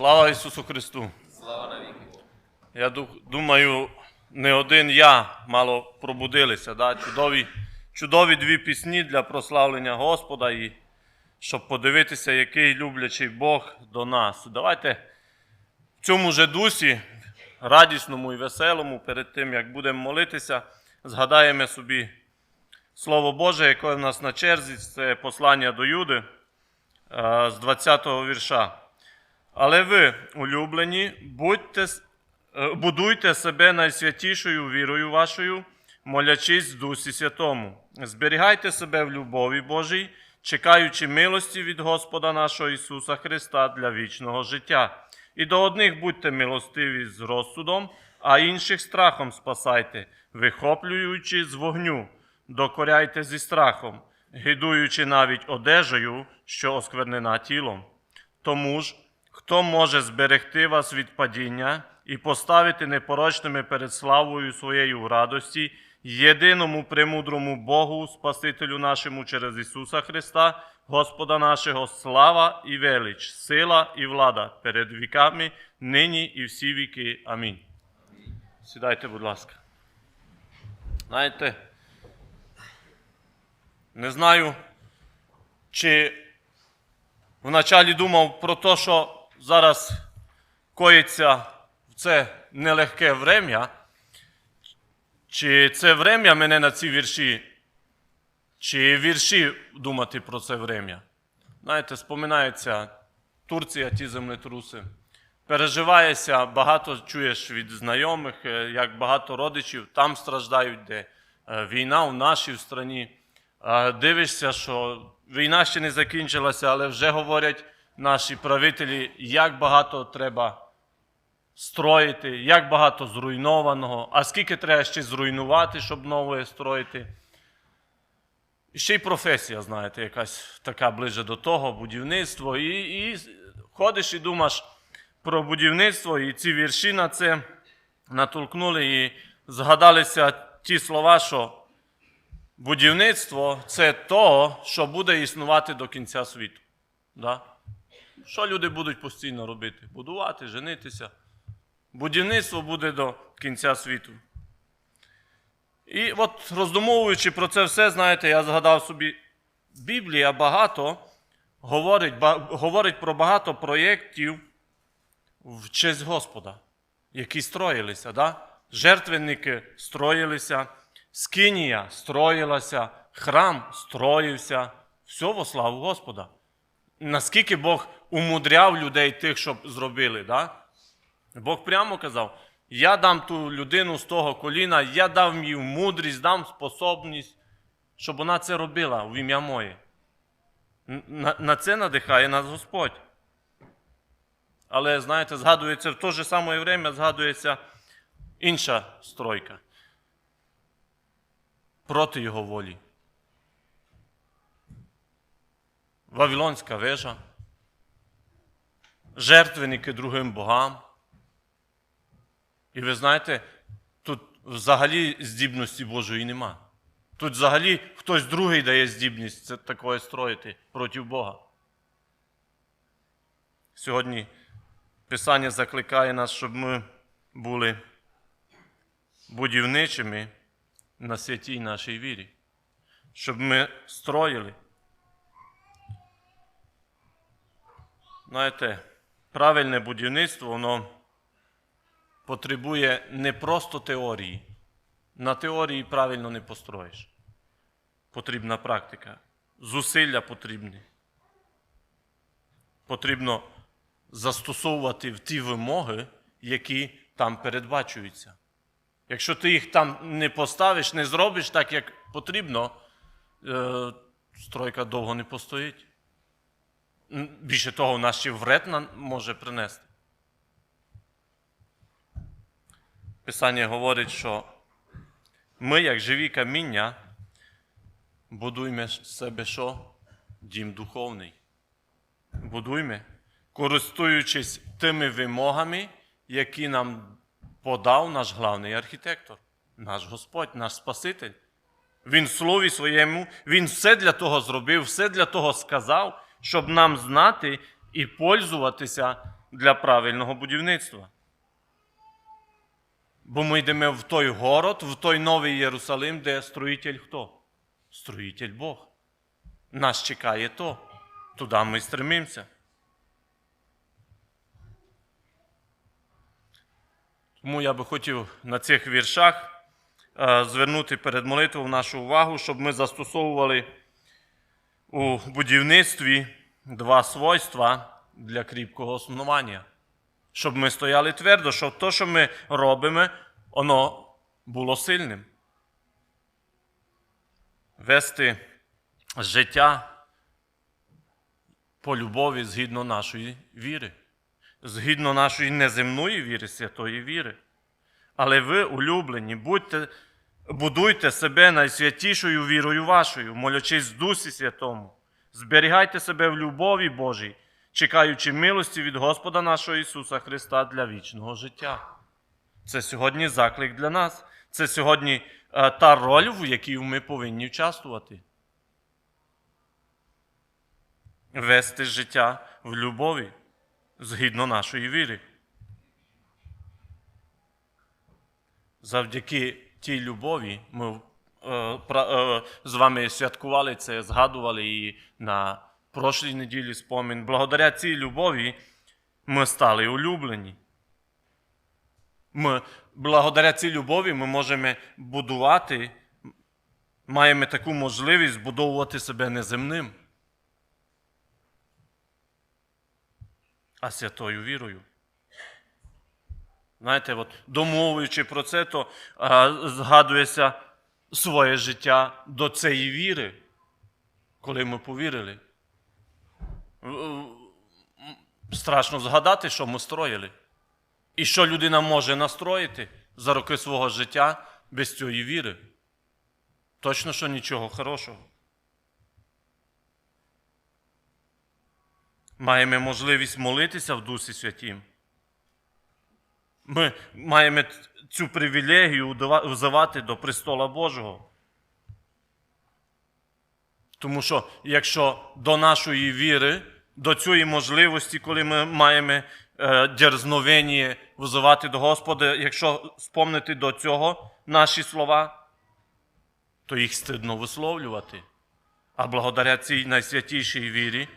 Слава Ісусу Христу! Слава навіки. Я думаю, не один я мало пробудилися. Да? Чудові, чудові дві пісні для прославлення Господа і щоб подивитися, який люблячий Бог до нас. Давайте в цьому же дусі, радісному і веселому, перед тим, як будемо молитися, згадаємо собі Слово Боже, яке в нас на черзі, це послання до Юди е, з 20-го вірша. Але ви, улюблені, будьте, е, будуйте себе найсвятішою вірою вашою, молячись в Дусі Святому. Зберігайте себе в любові Божій, чекаючи милості від Господа нашого Ісуса Христа для вічного життя. І до одних будьте милостиві з розсудом, а інших страхом спасайте, вихоплюючи з вогню, докоряйте зі страхом, гидуючи навіть одежею, що осквернена тілом. Тому ж, хто може зберегти вас від падіння і поставити непорочними перед славою своєю в радості, єдиному премудрому Богу, Спасителю нашому через Ісуса Христа, Господа нашого, слава і велич, сила і влада перед віками, нині і всі віки. Амінь. Сідайте, будь ласка. Знаєте, не знаю, чи вначалі думав про те, що зараз коїться в це нелегке врем'я, чи це врем'я мене на ці вірші, чи вірші думати про це врем'я. Знаєте, споминається Турція, ті землетруси. Переживаєшся, багато чуєш від знайомих, е, як багато родичів там страждають, де е, війна в нашій страні. Дивишся, що війна ще не закінчилася, але вже говорять наші правителі, як багато треба строїти, як багато зруйнованого, а скільки треба ще зруйнувати, щоб нове строїти. І ще й професія, знаєте, якась така ближче до того, будівництво. І, і ходиш і думаєш про будівництво, і ці вірші на це натолкнули, і згадалися ті слова, що будівництво це то, що буде існувати до кінця світу. Да? Що люди будуть постійно робити? Будувати, женитися. Будівництво буде до кінця світу. І от роздумовуючи про це все, знаєте, я згадав собі, Біблія багато говорить, говорить про багато проєктів в честь Господа, які строїлися. Да? Жертвенники строїлися, скинія строїлася, храм строївся. Все во славу Господа. Наскільки Бог умудряв людей тих, щоб зробили. Да? Бог прямо казав: я дам ту людину з того коліна, я дам їй мудрість, дам способність, щоб вона це робила в ім'я моє. На, на це надихає нас Господь. Але, знаєте, згадується в те же саме время, згадується інша стройка проти його волі. Вавилонська вежа, жертвенники другим богам. І ви знаєте, тут взагалі здібності Божої нема. Тут взагалі хтось другий дає здібність це такое строїти проти Бога. Сьогодні Писання закликає нас, щоб ми були будівничими на святій нашій вірі, щоб ми строїли. Знаєте, правильне будівництво, воно потребує не просто теорії. На теорії правильно не построїш. Потрібна практика. Зусилля потрібні. Потрібно застосовувати в ті вимоги, які там передбачуються. Якщо ти їх там не поставиш, не зробиш так, як потрібно, е, стройка довго не постоїть. Більше того, вона ще вред може принести. Писання говорить, що ми, як живі каміння, будуємо себе що? Дім духовний. Будуємо, користуючись тими вимогами, які нам подав наш главний архітектор, наш Господь, наш Спаситель. Він в слові своєму, він все для того зробив, все для того сказав, щоб нам знати і пользуватися для правильного будівництва. Бо ми йдемо в той город, в той новий Єрусалим, де строїтель хто? Строїтель Бог. Нас чекає то. Туди ми стремимося. Тому я би хотів на цих віршах е, звернути перед молитвою нашу увагу, щоб ми застосовували у будівництві два свойства для кріпкого основання. Щоб ми стояли твердо, щоб те, що ми робимо, воно було сильним. Вести життя по любові згідно нашої віри, згідно нашої неземної віри, святої віри. Але ви, улюблені, будьте, будуйте себе найсвятішою вірою вашою, молячись в Дусі Святому. Зберігайте себе в любові Божій, чекаючи милості від Господа нашого Ісуса Христа для вічного життя. Це сьогодні заклик для нас. Це сьогодні е, та роль, в якій ми повинні участвувати. Вести життя в любові згідно нашої віри. Завдяки тій любові ми е, е, з вами святкували це, згадували і на прошлій неділі спомін. Благодаря цій любові ми стали улюблені. Ми, благодаря цій любові ми можемо будувати, маємо таку можливість збудовувати себе неземним, а святою вірою. Знаєте, от, домовуючи про це, то а, згадується своє життя до цієї віри, коли ми повірили. Страшно згадати, що ми строїли. І що людина може настроїти за роки свого життя без цієї віри? Точно, що нічого хорошого. Маємо можливість молитися в Дусі Святім. Ми маємо цю привілегію взивати до престола Божого. Тому що якщо до нашої віри, до цієї можливості, коли ми маємо е, дерзновення взивати до Господа, якщо спомнити до цього наші слова, то їх стидно висловлювати. А благодаря цій найсвятішій вірі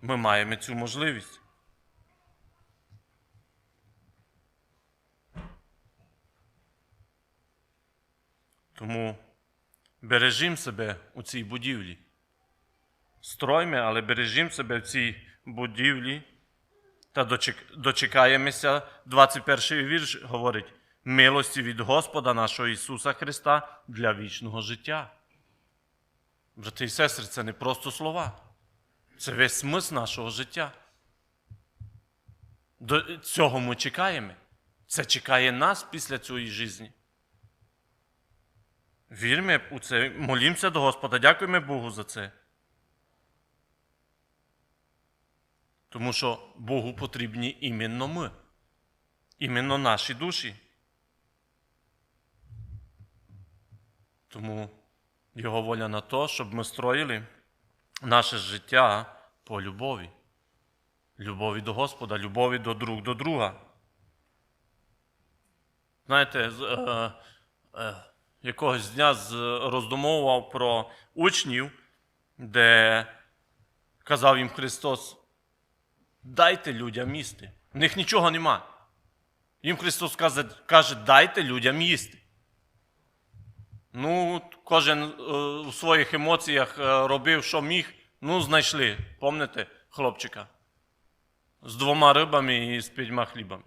ми маємо цю можливість. Тому бережімо себе у цій будівлі. Строймо, але бережімо себе в цій будівлі та дочекаємося. 21 вірш говорить: милості від Господа нашого Ісуса Христа для вічного життя. Брати і сестри, це не просто слова, це весь смисл нашого життя. До цього ми чекаємо. Це чекає нас після цієї житті. Віримо у це, молімося до Господа, дякуємо Богу за це. Тому що Богу потрібні іменно ми, іменно наші душі. Тому Його воля на те, щоб ми строїли наше життя по любові. Любові до Господа, любові до друг до друга. Знаєте, е, е, якогось дня роздумовував про учнів, де казав їм Христос, дайте людям їсти. В них нічого нема. Їм Христос каже, каже дайте людям їсти. Ну, кожен е, у своїх емоціях е, робив, що міг. Ну, знайшли, пам'ятаєте, хлопчика. З двома рибами і з п'ятьма хлібами.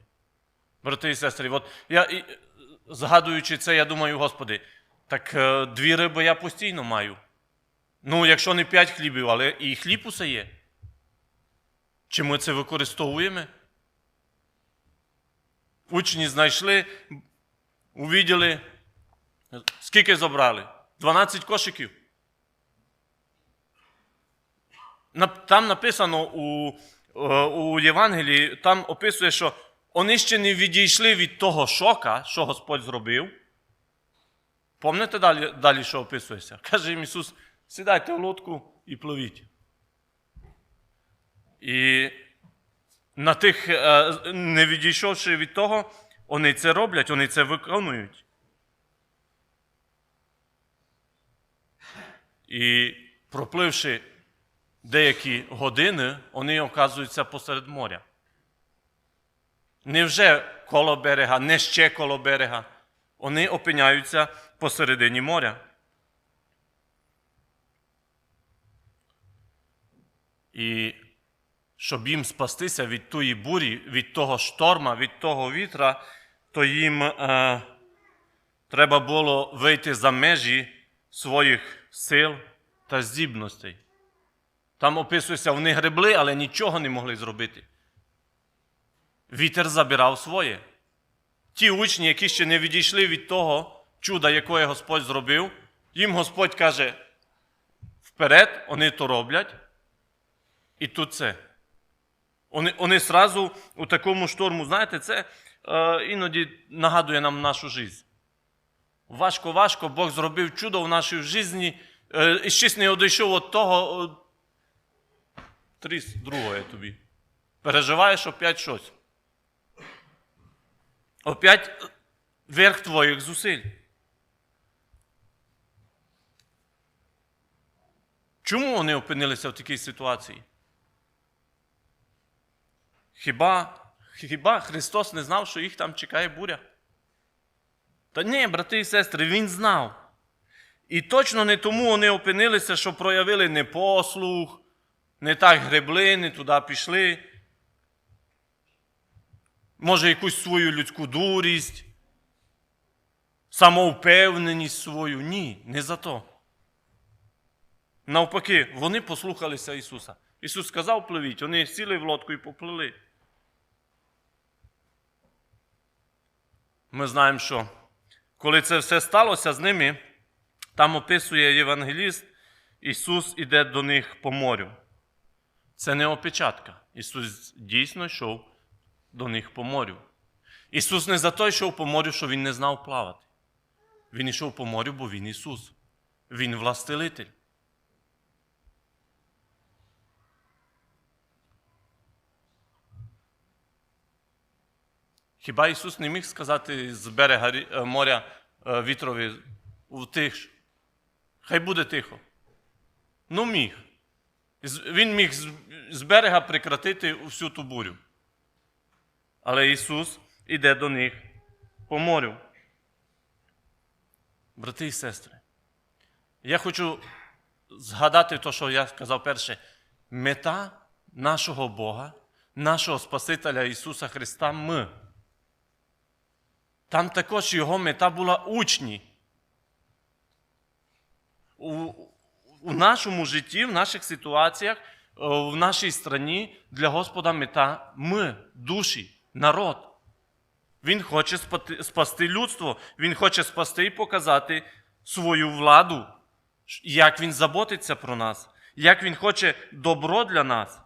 Брати і сестри, от я, згадуючи це, я думаю, Господи, так е, дві риби я постійно маю. Ну, якщо не п'ять хлібів, але і хліб усе є. Чи ми це використовуємо? Учні знайшли, увіділи, скільки забрали? 12 кошиків. Там написано у, е, у Євангелії, там описує, що вони ще не відійшли від того шока, що Господь зробив. Пам'ятаєте далі, далі, що описується? Каже їм Ісус, сідайте в лодку і пливіть. І на тих, е, не відійшовши від того, вони це роблять, вони це виконують. І пропливши деякі години, вони оказуються посеред моря. Не вже коло берега, не ще коло берега. Вони опиняються посередині моря. І щоб їм спастися від тої бурі, від того шторма, від того вітра, то їм е, треба було вийти за межі своїх сил та здібностей. Там описується, вони гребли, але нічого не могли зробити. Вітер забирав своє. Ті учні, які ще не відійшли від того чуда, яке Господь зробив, їм Господь каже: вперед, вони то роблять. І тут це. Вони, вони сразу у такому шторму, знаєте, це е, іноді нагадує нам нашу життя. Важко, важко, Бог зробив чудо в нашій житті, е, і щось не одійшов від того. Тріс другое тобі. Переживаєш опять щось. Опять верх твоїх зусиль. Чому вони опинилися в такій ситуації? Хіба, хіба Христос не знав, що їх там чекає буря? Та ні, брати і сестри, Він знав. І точно не тому вони опинилися, що проявили непослух, не так гребли, не туди пішли. Може, якусь свою людську дурість, самовпевненість свою. Ні, не за то. Навпаки, вони послухалися Ісуса. Ісус сказав, пливіть, вони сіли в лодку і поплили. Ми знаємо, що коли це все сталося з ними, там описує Євангеліст, Ісус іде до них по морю. Це не опечатка. Ісус дійсно йшов до них по морю. Ісус не за то йшов по морю, що Він не знав плавати. Він йшов по морю, бо Він Ісус. Він властелитель. Хіба Ісус не міг сказати з берега е, моря е, вітрові утих, хай буде тихо. Ну міг. Він міг з берега прекратити всю ту бурю. Але Ісус іде до них по морю. Брати і сестри, я хочу згадати те, що я сказав перше. Мета нашого Бога, нашого Спасителя Ісуса Христа ми. Там також його мета була учні. У, у нашому житті, в наших ситуаціях, е, в нашій страні для Господа мета ми, душі, народ. Він хоче спасти людство, Він хоче спасти і показати свою владу, як Він заботиться про нас, як Він хоче добро для нас.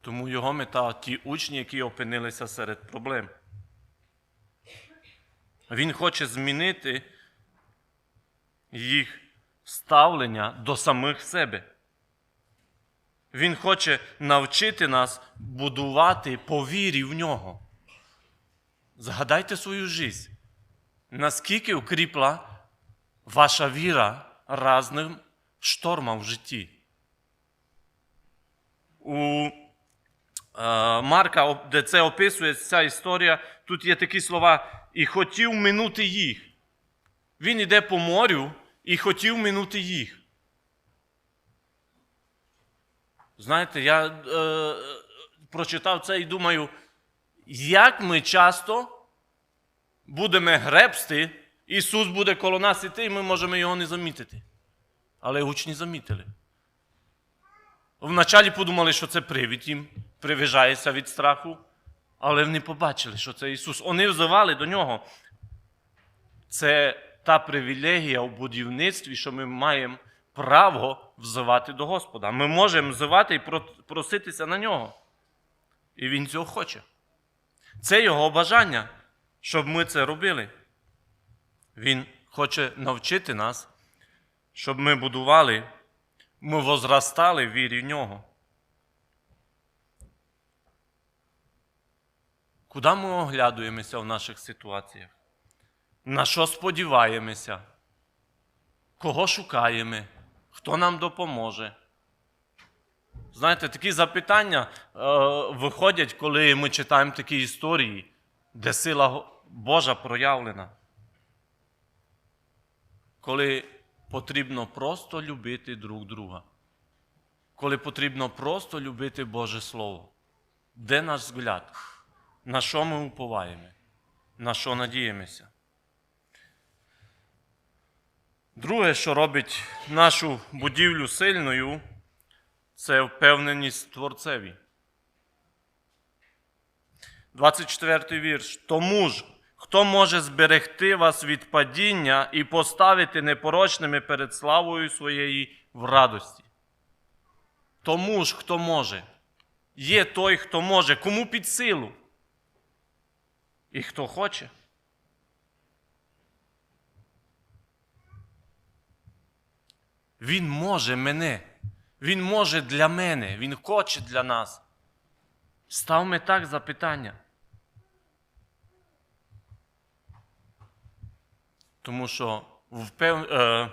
Тому його мета ті учні, які опинилися серед проблем. Він хоче змінити їх ставлення до самих себе. Він хоче навчити нас будувати по вірі в нього. Згадайте свою життя. Наскільки укріпла ваша віра разним штормам в житті. У е, Марка, де це описує ця історія, тут є такі слова, і хотів минути їх. Він іде по морю і хотів минути їх. Знаєте, я е, прочитав це і думаю, як ми часто будемо гребсти, Ісус буде коло нас іти, і ми можемо його не замітити. Але учні замітили. Вначалі подумали, що це привід їм, привижається від страху, але вони побачили, що це Ісус. Вони взивали до нього. Це та привілегія у будівництві, що ми маємо право взивати до Господа. Ми можемо взивати і проситися на нього. І Він цього хоче. Це Його бажання, щоб ми це робили. Він хоче навчити нас, щоб ми будували ми возростали в вірі в нього. Куди ми оглядуємося в наших ситуаціях? На що сподіваємося? Кого шукаємо? Хто нам допоможе? Знаєте, такі запитання е, виходять, коли ми читаємо такі історії, де сила Божа проявлена. Коли потрібно просто любити друг друга. Коли потрібно просто любити Боже Слово. Де наш взгляд? На що ми уповаємо? На що надіємося? Друге, що робить нашу будівлю сильною, це впевненість Творцеві. 24 вірш. Тому ж, хто може зберегти вас від падіння і поставити непорочними перед славою своєї в радості? Тому ж, хто може. Є той, хто може, кому під силу. І хто хоче. Він може мене. Він може для мене, Він хоче для нас. Ставме так запитання. Тому що впев... е...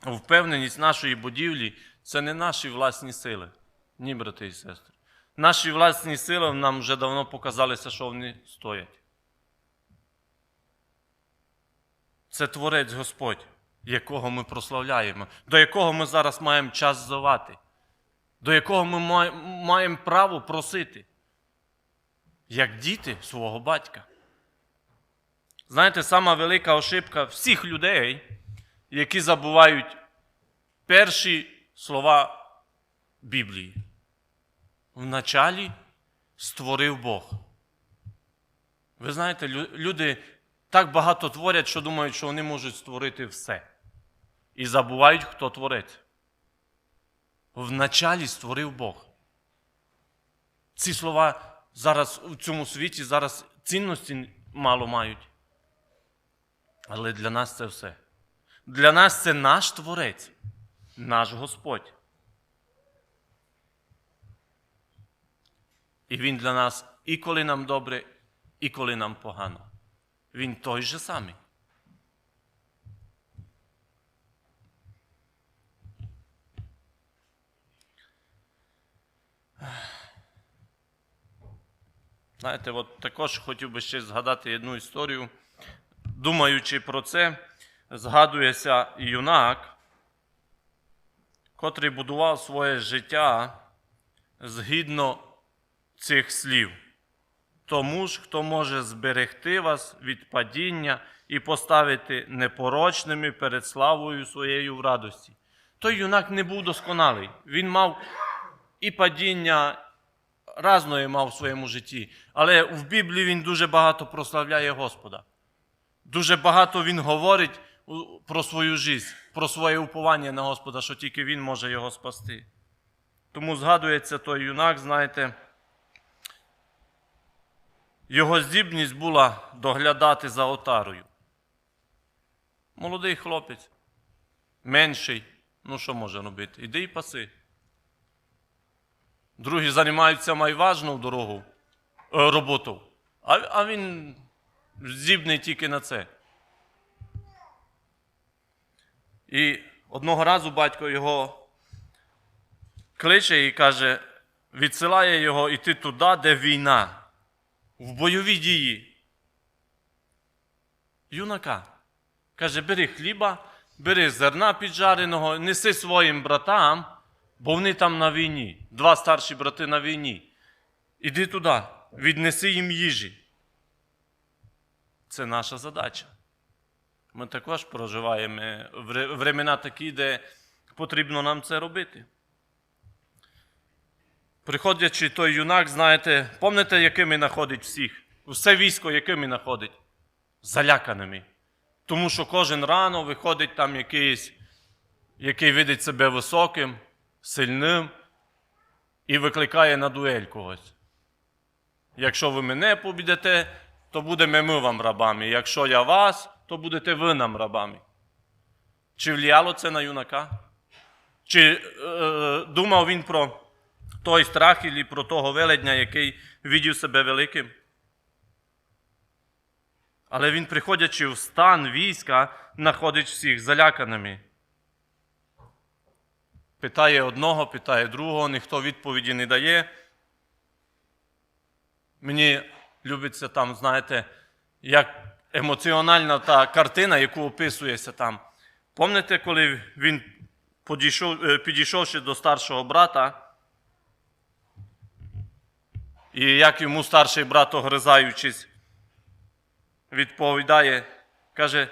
впевненість нашої будівлі це не наші власні сили. Ні, брати і сестри. Наші власні сили нам вже давно показалися, що вони стоять. Це Творець Господь, якого ми прославляємо, до якого ми зараз маємо час зовати, до якого ми маємо право просити, як діти свого батька. Знаєте, сама велика ошибка всіх людей, які забувають перші слова Біблії. Вначалі створив Бог. Ви знаєте, люди так багато творять, що думають, що вони можуть створити все. І забувають, хто творець. Вначалі створив Бог. Ці слова зараз у цьому світі зараз цінності мало мають. Але для нас це все. Для нас це наш Творець, наш Господь. І Він для нас і коли нам добре, і коли нам погано. Він той же самий. Знаєте, от також хотів би ще згадати одну історію. Думаючи про це, згадується юнак, котрий будував своє життя згідно цих слів. Тому ж, хто може зберегти вас від падіння і поставити непорочними перед славою своєю в радості. Той юнак не був досконалий. Він мав і падіння разної мав в своєму житті. Але в Біблії він дуже багато прославляє Господа. Дуже багато він говорить про свою життя, про своє уповання на Господа, що тільки він може його спасти. Тому згадується той юнак, знаєте, його здібність була доглядати за отарою. Молодий хлопець, менший, ну що може робити? Іди і паси. Другі займаються майважну дорогу, е, роботу, а, він здібний тільки на це. І одного разу батько його кличе і каже, відсилає його йти туди, де війна, в бойові дії. Юнака. Каже, бери хліба, бери зерна піджареного, неси своїм братам, бо вони там на війні. Два старші брати на війні. Іди туди, віднеси їм їжі. Це наша задача. Ми також проживаємо времена такі, де потрібно нам це робити. Приходячи той юнак, знаєте, пам'ятаєте, якими знаходить всіх? Все військо, якими знаходить? Заляканими. Тому що кожен рано виходить там якийсь, який видить себе високим, сильним і викликає на дуель когось. Якщо ви мене побідете, то будемо ми вам рабами. Якщо я вас, то будете ви нам рабами. Чи вліяло це на юнака? Чи е, думав він про той страх і про того веледня, який видів себе великим? Але він, приходячи в стан війська, знаходить всіх заляканими. Питає одного, питає другого, ніхто відповіді не дає. Мені любиться там, знаєте, як емоціональна та картина, яку описується там. Пам'ятаєте, коли він підійшов, е, підійшовши до старшого брата, і як йому старший брат, огризаючись, відповідає, каже: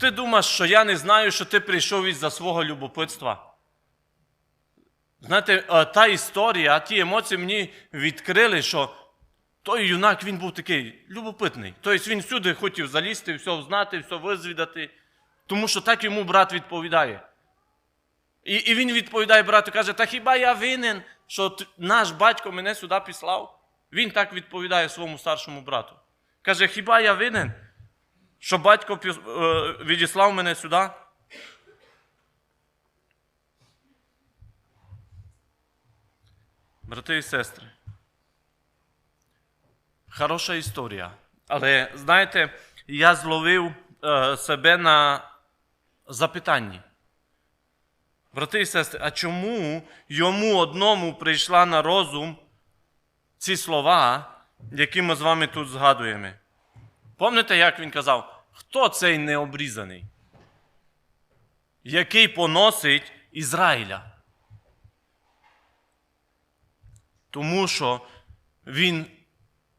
Ти думаєш, що я не знаю, що ти прийшов із-за свого любопитства? Знаєте, та історія, ті емоції мені відкрили, що той юнак він був такий любопитний. Тобто він всюди хотів залізти, все знати, все визвідати, тому що так йому брат відповідає. І, і він відповідає брату, каже: Та хіба я винен, що наш батько мене сюди післав? Він так відповідає своєму старшому брату. Каже, хіба я винен, що батько відіслав мене сюди? Брати і сестри, хороша історія. Але знаєте, я зловив е, себе на запитанні. Брати і сестри, а чому йому одному прийшла на розум ці слова, які ми з вами тут згадуємо? Пам'ятаєте, як він казав, хто цей необрізаний, який поносить Ізраїля? Тому що він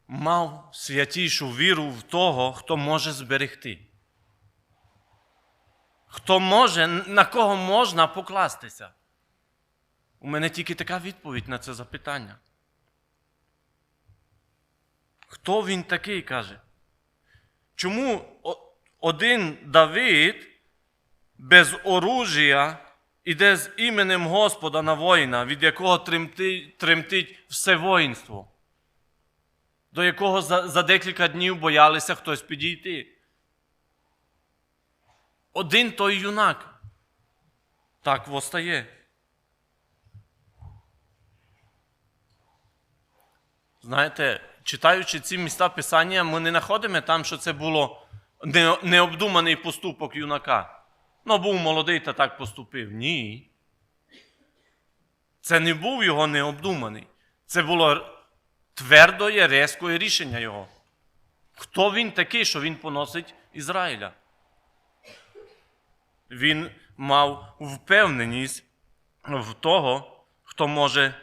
мав святішу віру в того, хто може зберегти. Хто може, на кого можна покластися? У мене тільки така відповідь на це запитання. Хто він такий каже? Чому один Давид без оружія іде з іменем Господа на воїна, від якого тремтить, все воїнство, до якого за, за декілька днів боялися хтось підійти? Один той юнак так востає. Знаєте, читаючи ці міста Писання, ми не знаходимо там, що це було необдуманий поступок юнака. Ну, був молодий та так поступив. Ні. Це не був його необдуманий. Це було твердоє, резкое рішення його. Хто він такий, що він поносить Ізраїля? Він мав впевненість в того, хто може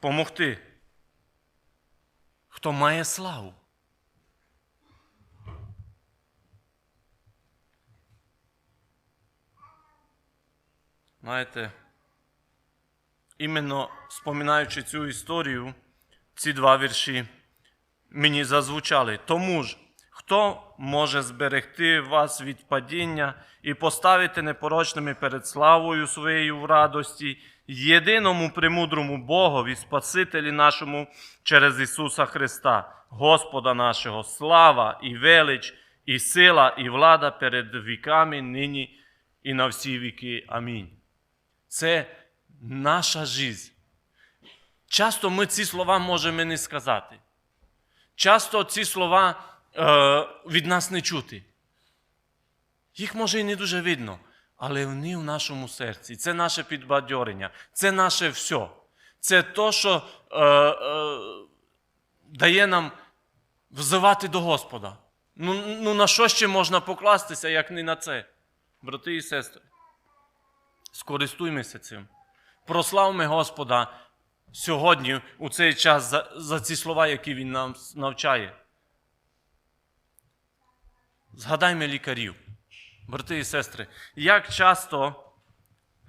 помогти, хто має славу. Знаєте, іменно споминаючи цю історію, ці два вірші мені зазвучали. Тому ж, хто може зберегти вас від падіння і поставити непорочними перед славою своєю в радості, єдиному премудрому Богові, Спасителі нашому через Ісуса Христа, Господа нашого, слава і велич, і сила, і влада перед віками, нині і на всі віки. Амінь. Це наша життя. Часто ми ці слова можемо не сказати. Часто ці слова е, від нас не чути. Їх може і не дуже видно, але вони в нашому серці. Це наше підбадьорення, це наше все. Це то, що е, е, дає нам взивати до Господа. Ну, ну на що ще можна покластися, як не на це, брати і сестри? Скористуймося цим. Прославмо Господа сьогодні, у цей час, за, за ці слова, які Він нам навчає. Згадаймо лікарів, брати і сестри, як часто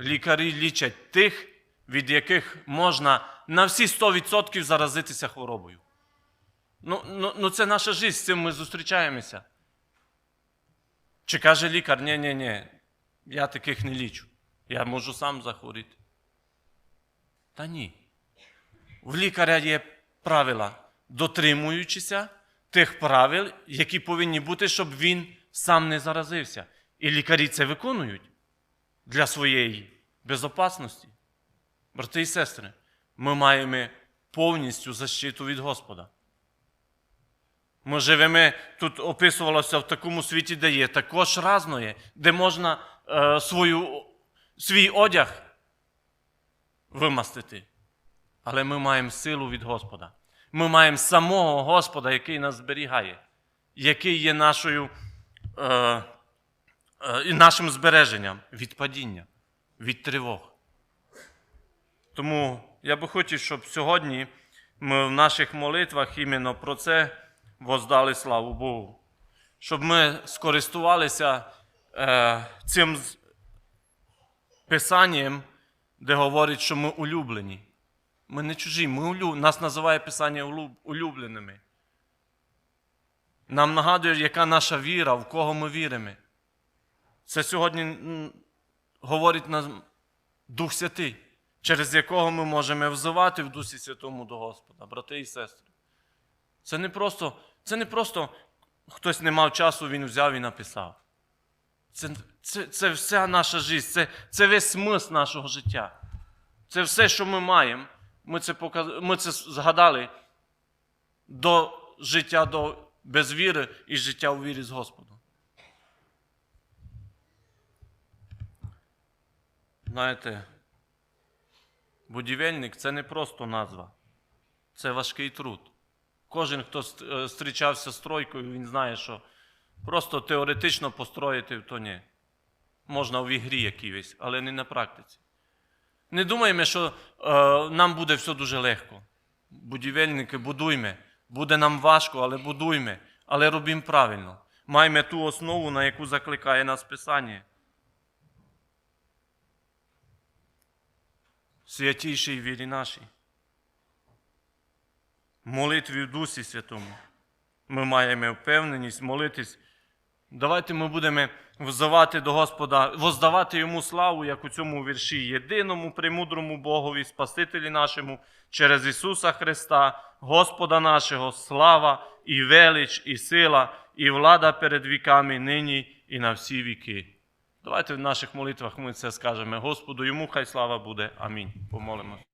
лікарі лічать тих, від яких можна на всі 100% заразитися хворобою. Ну, ну, ну це наша життя, з цим ми зустрічаємося. Чи каже лікар, ні, ні, ні, я таких не лічу. Я можу сам захворіти. Та ні. В лікаря є правила, дотримуючися тих правил, які повинні бути, щоб він сам не заразився. І лікарі це виконують для своєї безопасності. Брати і сестри, ми маємо повністю защиту від Господа. Ми живемо, тут описувалося в такому світі, де є також разної, де можна е, свою, свій одяг вимастити. Але ми маємо силу від Господа. Ми маємо самого Господа, який нас зберігає, який є нашою, е, е, нашим збереженням від падіння, від тривог. Тому я би хотів, щоб сьогодні ми в наших молитвах іменно про це воздали славу Богу. Щоб ми скористувалися е, цим писанням, де говорить, що ми улюблені. Ми не чужі, ми улю... нас називає Писання улюбленими. Нам нагадує, яка наша віра, в кого ми віримо. Це сьогодні говорить нам Дух Святий, через якого ми можемо взивати в Дусі Святому до Господа, брати і сестри. Це не просто, це не просто хтось не мав часу, він взяв і написав. Це, це, це вся наша життя, це, це весь смисл нашого життя. Це все, що ми маємо. Ми це, показ... ми це згадали до життя до... без віри і життя у вірі з Господом. Знаєте, будівельник це не просто назва, це важкий труд. Кожен, хто е, зустрічався з стройкою, він знає, що просто теоретично построїти то ні. Можна в ігрі якійсь, але не на практиці. Не думаємо, що е, нам буде все дуже легко. Будівельники, будуйме. Буде нам важко, але будуйме. Але робімо правильно. Маємо ту основу, на яку закликає нас Писання. Святішій вірі нашій. Молитві в Дусі Святому. Ми маємо впевненість молитись. Давайте ми будемо взивати до Господа, воздавати йому славу, як у цьому вірші, єдиному, премудрому Богові, Спасителі нашому, через Ісуса Христа, Господа нашого, слава і велич, і сила, і влада перед віками нині і на всі віки. Давайте в наших молитвах ми це скажемо. Господу, йому хай слава буде. Амінь. Помолимось.